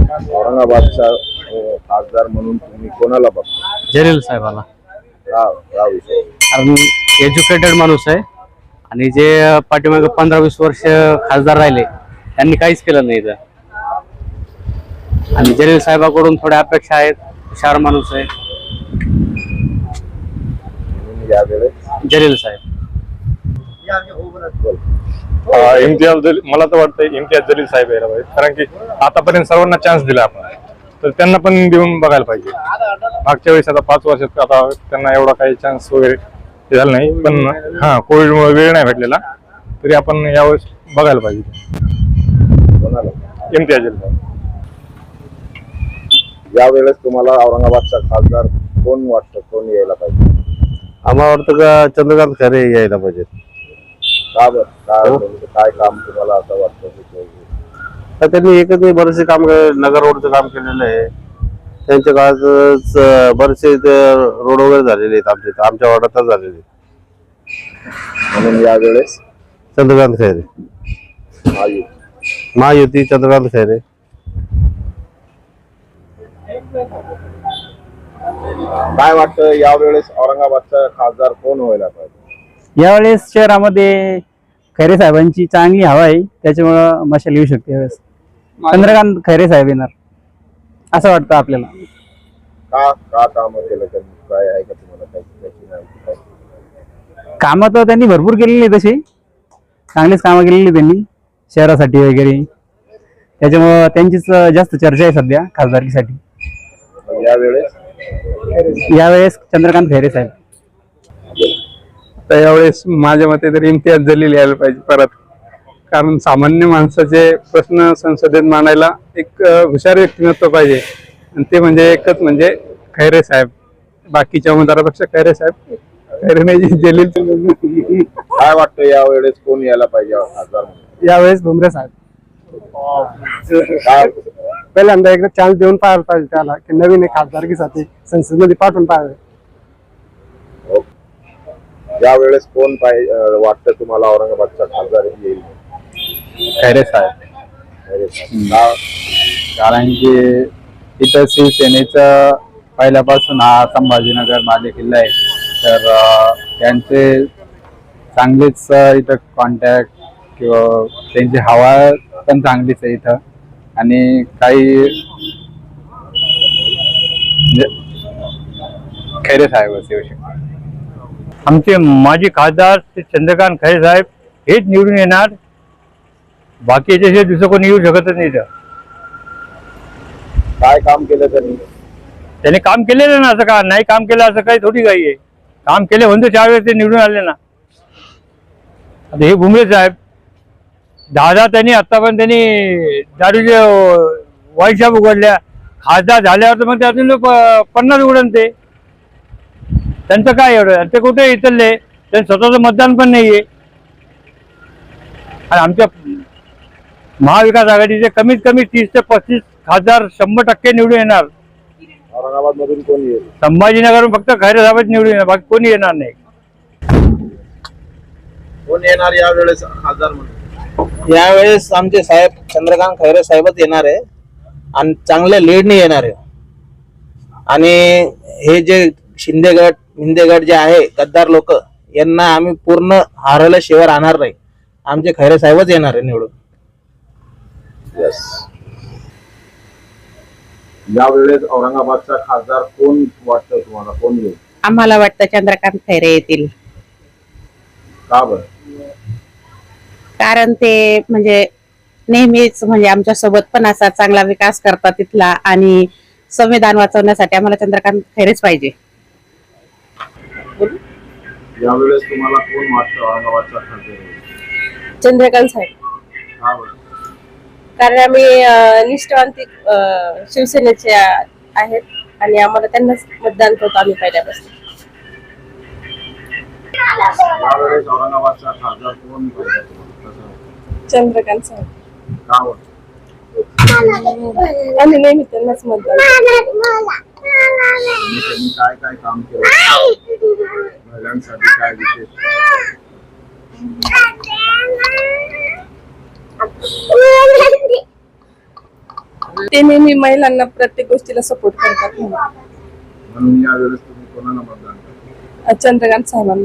औरंगाबादचा खासदार म्हणून तुम्ही कोणाला बघता? जलील साहेबाला. विषय कारण एज्युकेटेड माणूस आहे. आणि जे पाठीमागे पंधरा वीस वर्ष खासदार राहिले त्यांनी काहीच केलं नाही इथं. आणि जलील साहेबाकडून थोड्या अपेक्षा आहेत हुशार माणूस आहे. म्हणून यावेळेस जलील साहेब. बोल. इम्तियाज जलील मला तर वाटतं इम्तियाज जलील साहेब यायला पाहिजे कारण की आतापर्यंत सर्वांना चान्स दिला आपण. तर त्यांना पण देऊन बघायला पाहिजे. मागच्या वेळेस आता पाच वर्षात आता त्यांना एवढा काही चान्स वगैरे झाला नाही. पण हा कोविडमुळे वेळ नाही भेटलेला. तरी आपण यावेळेस बघायला पाहिजे. इम्तियाज जलील यावेळेस तुम्हाला औरंगाबादचा खासदार कोण वाटतं? कोण यायला पाहिजे? आम्हाला वाटतं का चंद्रकांत खरे यायला पाहिजे का बरं काय काय काम तुम्हाला असं वाटतं की ते- तर त्यांनी एकच नाही बरेचसे काम केले नगर रोडचं काम केलेलं आहे त्यांच्या काळात बरेचसे ते रोड वगैरे झालेले आहेत आमच्या इथं. आमच्या वार्डातच झालेले आहेत. म्हणून यावेळेस चंद्रकांत खैरे. महायुती चंद्रकांत खैरे काय वाटतं यावेळेस औरंगाबादचा खासदार कोण व्हायला पाहिजे यावेळेस शहरामध्ये खैरे साहेबांची चांगली हवा आहे त्याच्यामुळं मशाल येऊ शकते यावेळेस. चंद्रकांत खैरे साहेब येणार. असं वाटतं आपल्याला. का का काम केलं त्यांनी? काय आहे का तुम्हाला काही? त्याची माहिती काय? कामं तर त्यांनी भरपूर केलेली आहे तशी. चांगलीच कामं केलेली त्यांनी शहरासाठी वगैरे. त्याच्यामुळं त्यांचीच जास्त चर्चा आहे सध्या खासदारकीसाठी. मग यावेळेस? यावेळेस चंद्रकांत खैरे साहेब. तर यावेळेस माझ्या मते तरी इम्तियाज जलील यायला पाहिजे परत. कारण सामान्य माणसाचे प्रश्न संसदेत मांडायला एक हुशार व्यक्तिमत्व पाहिजे. आणि ते म्हणजे एकच म्हणजे खैरे साहेब. बाकीच्या उमेदवारापेक्षा खैरे साहेब खैरे नाही जलील काय वाटतं यावेळेस कोण यायला पाहिजे खासदार यावेळेस भुमरे साहेब. पहिल्यांदा एकदा चान्स देऊन पाहायला पाहिजे त्याला की नवीन एक खासदारकीसाठी संसदमध्ये पाठवून पाहावे. यावेळेस कोण पाहिजे वाटतं तुम्हाला औरंगाबादचा खासदार येईल? खैरे साहेब. का कारण की इथं शिवसेनेचं पहिल्यापासून हा संभाजीनगर बाले किल्ला आहे. तर अं, त्यांचे चांगलेच अं, इथं कॉन्टॅक्ट किंवा त्यांची हवा पण चांगलीच आहे इथं. आणि काही म्हणजे खैरे येऊ शकतात. आमचे माजी खासदार श्री चंद्रकांत खैरे साहेब हेच निवडून येणार. बाकीचे दुसरं कोणी येऊ शकतच नाही इथं. काय काम केलं त्यांनी? त्याने काम केलेलं ना असं का? नाही काम केलं असं काही थोडी काही आहे. काम केले म्हणतो चार वेळेस ते निवडून आले ना. आता हे भुमरे साहेब दहा दहा त्यांनी आतापर्यंत त्यांनी दारूचे वाईट शॉप उघडल्या. खासदार झाल्यावर तर मग ते अजून प- पन्नास उघडन ते. त्यांचं काय एवढं? आणि ते कुठे इथले? त्यांचं स्वतःचं मतदान पण नाहीये. आणि आमच्या महाविकास आघाडीचे कमीत कमी तीस ते पस्तीस खासदार शंभर टक्के निवडून येणार. औरंगाबाद मधून कोण येईल? संभाजीनगरहून फक्त खैरे साहेबच निवडून येणार बाकी कोणी येणार नाही. कोण येणार यावेळेस खासदार म्हणून? यावेळेस आमचे साहेब चंद्रकांत खैरे साहेबच येणार आहे. आणि चांगल्या लीडने येणार आहे. आणि हे जे शिंदे गट मिंदे गट जे आहे गद्दार लोक यांना आम्ही पूर्ण हारायला शिवाय राहणार नाही. आमचे खैरे साहेबच येणार आहे निवडून. येस यावेळेस औरंगाबादचा खासदार कोण वाटतं तुम्हाला? कोण येईल? आम्हाला वाटतं चंद्रकांत खैरे येतील. का बरं? कारण ते म्हणजे नेहमीच म्हणजे आमच्यासोबत पण असा चांगला विकास करतात तिथला आणि संविधान वाचवण्यासाठी आम्हाला चंद्रकांत खैरेच पाहिजे. यावेळेस तुम्हाला कोण वाटतं औरंगाबादचा खासदार चंद्रकांत साहेब. बरं? कारण आम्ही निष्ठावंती शिवसेनेचे आहेत आणि आम्हाला त्यांनाच मतदान करतो आम्ही पहिल्यापासून. यावेळेस औरंगाबादचा खासदार कोण? चंद्रकांत साहेब. का वाटतं आम्ही नेहमी त्यांनाच मतदान करतो. आणि त्यांनी काय काय काम केलं? महिलांसाठी काय विशेष ते नेहमी महिलांना प्रत्येक गोष्टीला सपोर्ट करतात म्हणून. यावेळेस तुम्ही कोणाला मतदान चंद्रकांत साहेबांना